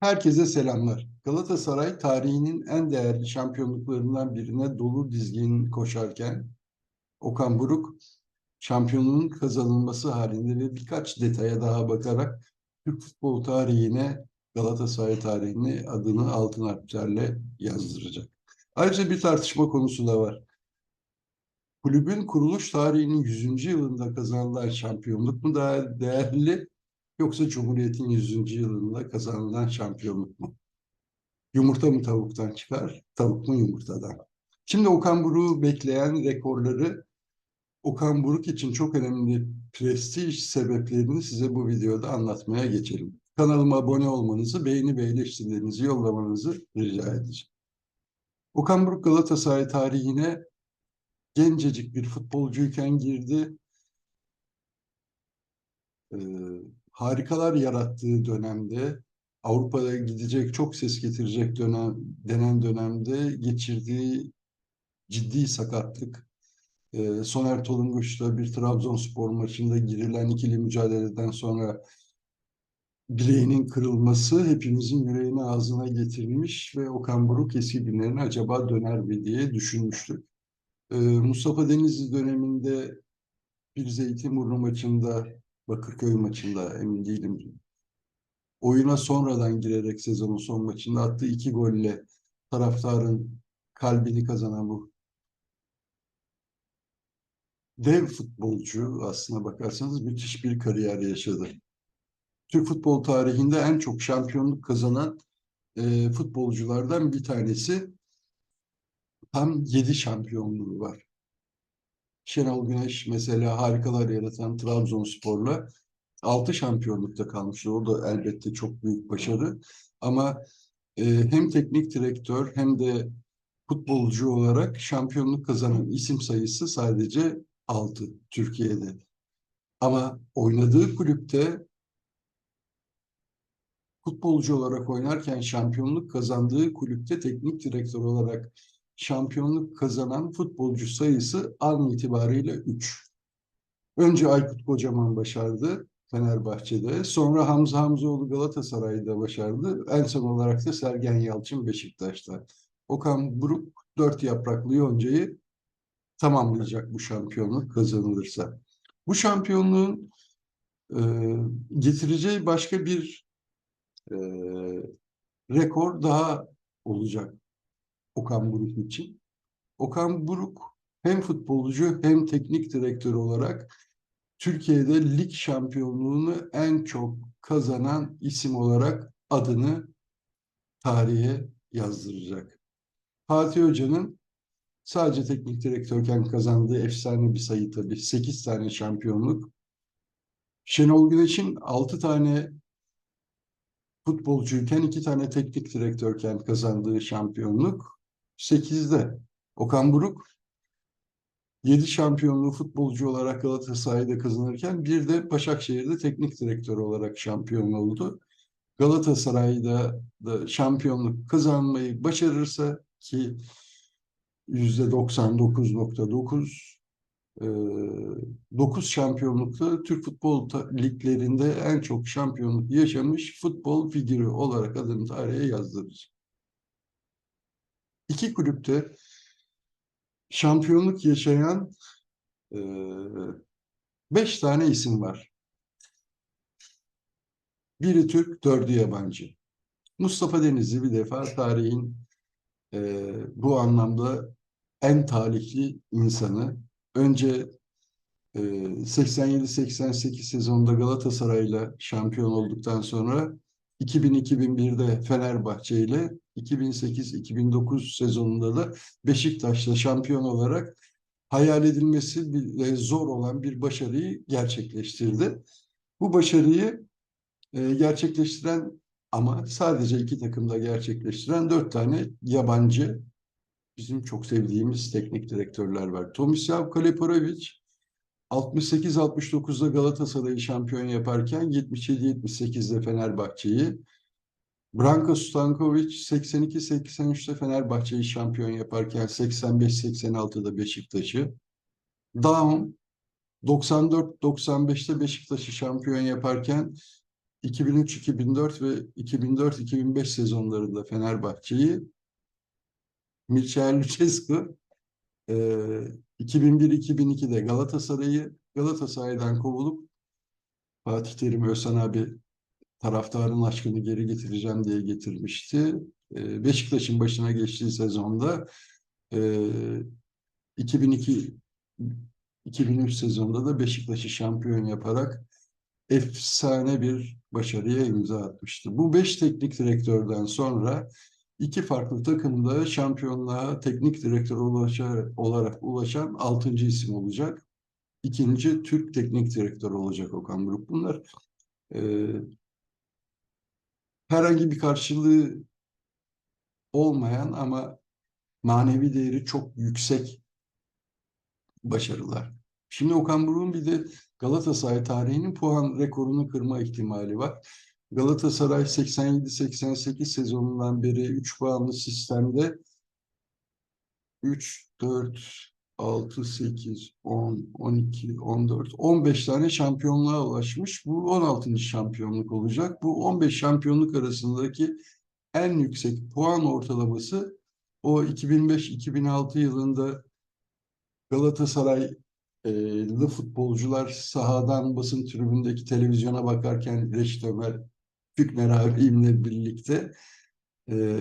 Herkese selamlar. Galatasaray tarihinin en değerli şampiyonluklarından birine dolu dizgin koşarken Okan Buruk şampiyonluğun kazanılması halinde ve birkaç detaya daha bakarak Türk futbol tarihine Galatasaray tarihini adını altın harflerle yazdıracak. Ayrıca bir tartışma konusu da var. Kulübün kuruluş tarihinin 100. yılında kazanılan şampiyonluk mu daha değerli yoksa Cumhuriyet'in 100. yılında kazanılan şampiyonluk mu? Yumurta mı tavuktan çıkar, tavuk mu yumurtadan? Şimdi Okan Buruk'u bekleyen rekorları Okan Buruk için çok önemli prestij sebeplerini size bu videoda anlatmaya geçelim. Kanalıma abone olmanızı, beğeni ve yollamanızı rica edeceğim. Okan Buruk Galatasaray tarihine gencecik bir futbolcuyken girdi. Ee, harikalar yarattığı dönemde Avrupa'da gidecek çok ses getirecek dönem denen dönemde geçirdiği ciddi sakatlık e, Soner Tolunguç'la bir Trabzonspor maçında girilen ikili mücadeleden sonra bileğinin kırılması hepimizin yüreğini ağzına getirmiş ve Okan Buruk eski günlerine acaba döner mi diye düşünmüştük. E, Mustafa Denizli döneminde bir Zeytinburnu maçında, Bakırköy maçında emin değilim. Oyuna sonradan girerek sezonun son maçında attığı iki golle taraftarın kalbini kazanan bu dev futbolcu aslına bakarsanız müthiş bir kariyer yaşadı. Türk futbol tarihinde en çok şampiyonluk kazanan e, futbolculardan bir tanesi. Tam yedi şampiyonluğu var. Şenol Güneş mesela harikalar yaratan Trabzonspor'la altı şampiyonlukta kalmıştı. O da elbette çok büyük başarı. Ama e, hem teknik direktör hem de futbolcu olarak şampiyonluk kazanan isim sayısı sadece 6 Türkiye'de. Ama oynadığı kulüpte futbolcu olarak oynarken şampiyonluk kazandığı kulüpte teknik direktör olarak şampiyonluk kazanan futbolcu sayısı an itibariyle 3. Önce Aykut Kocaman başardı Fenerbahçe'de. Sonra Hamza Hamzoğlu Galatasaray'da başardı. En son olarak da Sergen Yalçın Beşiktaş'ta. Okan Buruk dört yapraklı yoncayı tamamlayacak bu şampiyonluk kazanılırsa. Bu şampiyonluğun e, getireceği başka bir e, rekor daha olacak Okan Buruk için. Okan Buruk hem futbolcu hem teknik direktör olarak Türkiye'de lig şampiyonluğunu en çok kazanan isim olarak adını tarihe yazdıracak. Fatih Hoca'nın sadece teknik direktörken kazandığı efsane bir sayı tabii. 8 tane şampiyonluk. Şenol Güneş'in 6 tane futbolcuyken 2 tane teknik direktörken kazandığı şampiyonluk 8'de. Okan Buruk 7 şampiyonluğu futbolcu olarak Galatasaray'da kazanırken bir de Başakşehir'de teknik direktör olarak şampiyon oldu. Galatasaray'da da şampiyonluk kazanmayı başarırsa ki yüzde 99.9 9 şampiyonlukta Türk futbol liglerinde en çok şampiyonluk yaşamış futbol figürü olarak adını tarihe yazdırır. İki kulüpte şampiyonluk yaşayan e, beş tane isim var. Biri Türk, dördü yabancı. Mustafa Denizli bir defa tarihin e, bu anlamda en talihli insanı. Önce e, 87-88 sezonunda Galatasaray'la şampiyon olduktan sonra 2000-2001'de Fenerbahçe ile 2008-2009 sezonunda da Beşiktaş'la şampiyon olarak hayal edilmesi zor olan bir başarıyı gerçekleştirdi. Bu başarıyı e, gerçekleştiren ama sadece iki takımda gerçekleştiren dört tane yabancı bizim çok sevdiğimiz teknik direktörler var. Tomislav Kaleparovic 68-69'da Galatasaray'ı şampiyon yaparken 77-78'de Fenerbahçe'yi, Branko Stankovic 82-83'te Fenerbahçe'yi şampiyon yaparken 85-86'da Beşiktaş'ı, Daum 94-95'te Beşiktaş'ı şampiyon yaparken 2003-2004 ve 2004-2005 sezonlarında Fenerbahçe'yi Mircea Lucescu e, 2001-2002'de Galatasaray'ı Galatasaray'dan kovulup Fatih Terim Özhan abi taraftarın aşkını geri getireceğim diye getirmişti. E, Beşiktaş'ın başına geçtiği sezonda e, 2002 2003 sezonunda da Beşiktaş'ı şampiyon yaparak efsane bir başarıya imza atmıştı. Bu beş teknik direktörden sonra iki farklı takımda şampiyonluğa teknik direktör olarak ulaşan altıncı isim olacak. İkinci Türk teknik direktör olacak Okan Buruk. Bunlar e, herhangi bir karşılığı olmayan ama manevi değeri çok yüksek başarılar. Şimdi Okan Buruk'un bir de Galatasaray tarihinin puan rekorunu kırma ihtimali var. Galatasaray 87-88 sezonundan beri 3 puanlı sistemde 3, 4, 6, 8, 10, 12, 14, 15 tane şampiyonluğa ulaşmış. Bu 16. şampiyonluk olacak. Bu 15 şampiyonluk arasındaki en yüksek puan ortalaması o 2005-2006 yılında Galatasaraylı futbolcular sahadan basın tribündeki televizyona bakarken Reşit Ömer Fükner abimle birlikte e,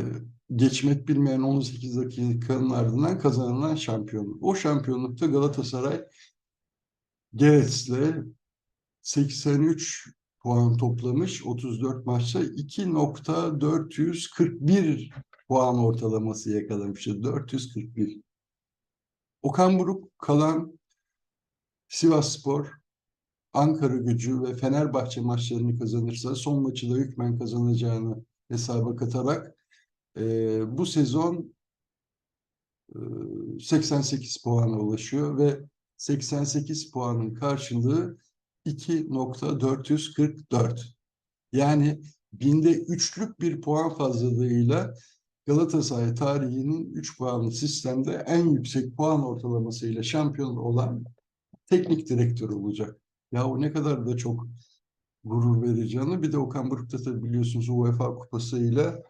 geçmek bilmeyen 18 dakikanın ardından kazanılan şampiyonluk. O şampiyonlukta Galatasaray Geretz'le 83 puan toplamış 34 maçta 2.441 puan ortalaması yakalamıştı. 441. Okan Buruk kalan Sivasspor, Ankara gücü ve Fenerbahçe maçlarını kazanırsa son maçı da hükmen kazanacağını hesaba katarak e, bu sezon e, 88 puana ulaşıyor ve 88 puanın karşılığı 2.444. Yani binde üçlük bir puan fazlalığıyla Galatasaray tarihinin 3 puanlı sistemde en yüksek puan ortalamasıyla şampiyon olan teknik direktör olacak. Ya o ne kadar da çok gurur vereceğini bir de Okan Buruk'ta da biliyorsunuz UEFA kupası ile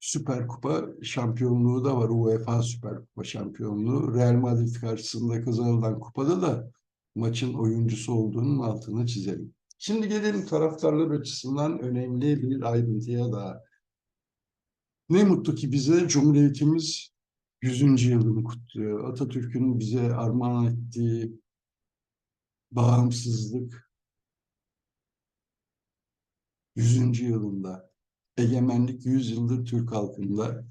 Süper Kupa şampiyonluğu da var. UEFA Süper Kupa şampiyonluğu. Real Madrid karşısında kazanılan kupada da maçın oyuncusu olduğunun altını çizelim. Şimdi gelelim taraftarlar açısından önemli bir ayrıntıya daha. Ne mutlu ki bize Cumhuriyetimiz 100. yılını kutluyor. Atatürk'ün bize armağan ettiği bağımsızlık 100. yılında, egemenlik 100 yıldır Türk halkında,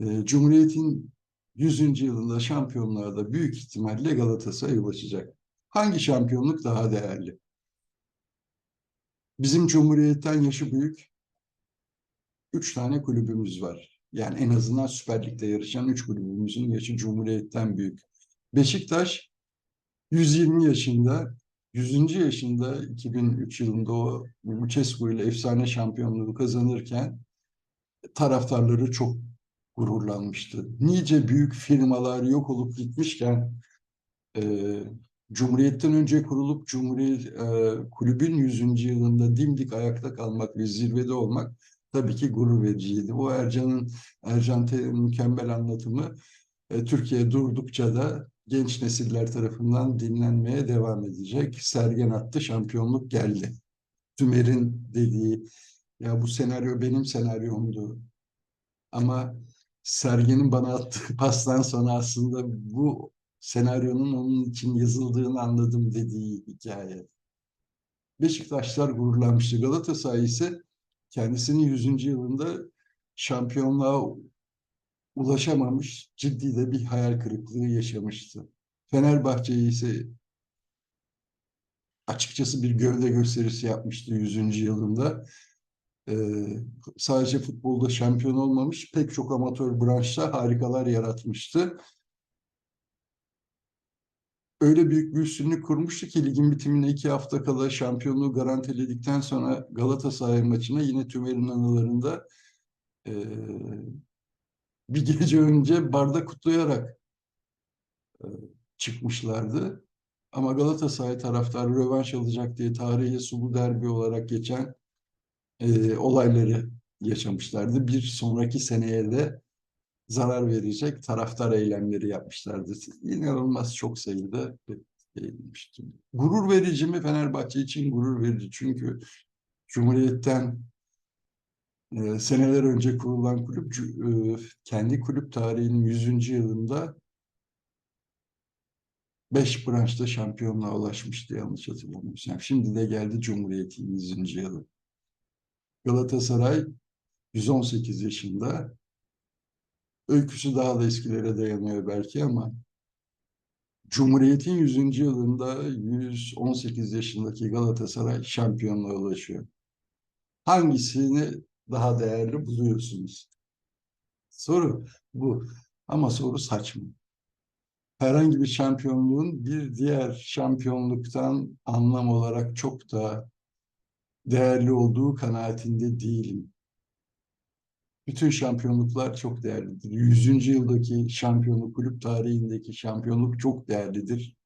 e, Cumhuriyet'in 100. yılında şampiyonlarda büyük ihtimalle Galatasaray ulaşacak. Hangi şampiyonluk daha değerli? Bizim Cumhuriyet'ten yaşı büyük üç tane kulübümüz var. Yani en azından Süper Lig'de yarışan üç kulübümüzün yaşı Cumhuriyet'ten büyük. Beşiktaş 120 yaşında, 100. yaşında 2003 yılında o Lucescu ile efsane şampiyonluğu kazanırken taraftarları çok gururlanmıştı. Nice büyük firmalar yok olup gitmişken e, Cumhuriyet'ten önce kurulup Cumhuriyet e, kulübün 100. yılında dimdik ayakta kalmak ve zirvede olmak tabii ki gurur vericiydi. Bu Ercan'ın Ercan mükemmel anlatımı e, Türkiye durdukça da genç nesiller tarafından dinlenmeye devam edecek. Sergen attı, şampiyonluk geldi. Tümer'in dediği, ya bu senaryo benim senaryomdu. Ama Sergen'in bana attığı pastan sonra aslında bu senaryonun onun için yazıldığını anladım dediği hikaye. Beşiktaşlar gururlanmıştı. Galatasaray ise kendisinin 100. yılında şampiyonluğa ulaşamamış, ciddi de bir hayal kırıklığı yaşamıştı. Fenerbahçe ise açıkçası bir gövde gösterisi yapmıştı 100. yılında. Ee, sadece futbolda şampiyon olmamış, pek çok amatör branşta harikalar yaratmıştı. Öyle büyük bir üstünlük kurmuştu ki ligin bitimine iki hafta kala şampiyonluğu garantiledikten sonra Galatasaray maçına yine Tümer'in anılarında e, bir gece önce barda kutlayarak e, çıkmışlardı. Ama Galatasaray taraftarı rövanş alacak diye tarihe sulu derbi olarak geçen e, olayları yaşamışlardı. Bir sonraki seneye de zarar verecek taraftar eylemleri yapmışlardı. İnanılmaz çok sayıda eğilmişti. Gurur verici mi Fenerbahçe için gurur verici çünkü Cumhuriyet'ten e, seneler önce kurulan kulüp e, kendi kulüp tarihinin 100. yılında beş branşta şampiyonluğa ulaşmıştı yanlış hatırlamıyorsam. Şimdi de geldi Cumhuriyet'in 100. yılı. Galatasaray 118 yaşında. Öyküsü daha da eskilere dayanıyor belki ama Cumhuriyet'in 100. yılında 118 yaşındaki Galatasaray şampiyonluğa ulaşıyor. Hangisini daha değerli buluyorsunuz? Soru bu. Ama soru saçma. Herhangi bir şampiyonluğun bir diğer şampiyonluktan anlam olarak çok da değerli olduğu kanaatinde değilim. Bütün şampiyonluklar çok değerlidir. Yüzüncü yıldaki şampiyonluk, kulüp tarihindeki şampiyonluk çok değerlidir.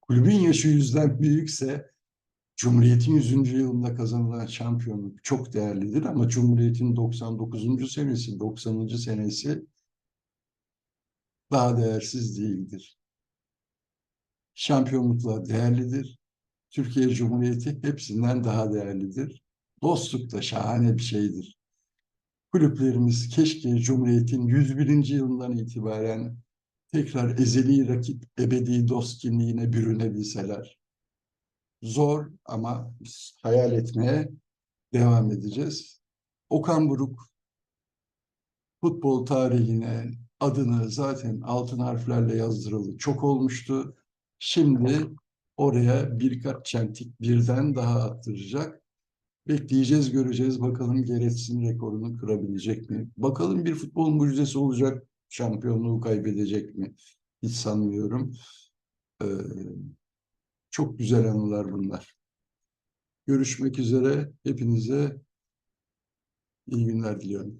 Kulübün yaşı yüzden büyükse Cumhuriyet'in 100. yılında kazanılan şampiyonluk çok değerlidir ama Cumhuriyet'in 99. senesi, 90. senesi daha değersiz değildir. Şampiyonluklar değerlidir. Türkiye Cumhuriyeti hepsinden daha değerlidir. Dostluk da şahane bir şeydir. Kulüplerimiz keşke Cumhuriyet'in 101. yılından itibaren tekrar ezeli rakip, ebedi dost kimliğine bürünebilseler. Zor ama biz hayal etmeye devam edeceğiz. Okan Buruk futbol tarihine adını zaten altın harflerle yazdırıldı. Çok olmuştu. Şimdi oraya birkaç çentik birden daha attıracak. Bekleyeceğiz, göreceğiz. Bakalım Geretsin rekorunu kırabilecek mi? Bakalım bir futbol mucizesi olacak. Şampiyonluğu kaybedecek mi? Hiç sanmıyorum. Ee, çok güzel anılar bunlar. Görüşmek üzere. Hepinize iyi günler diliyorum.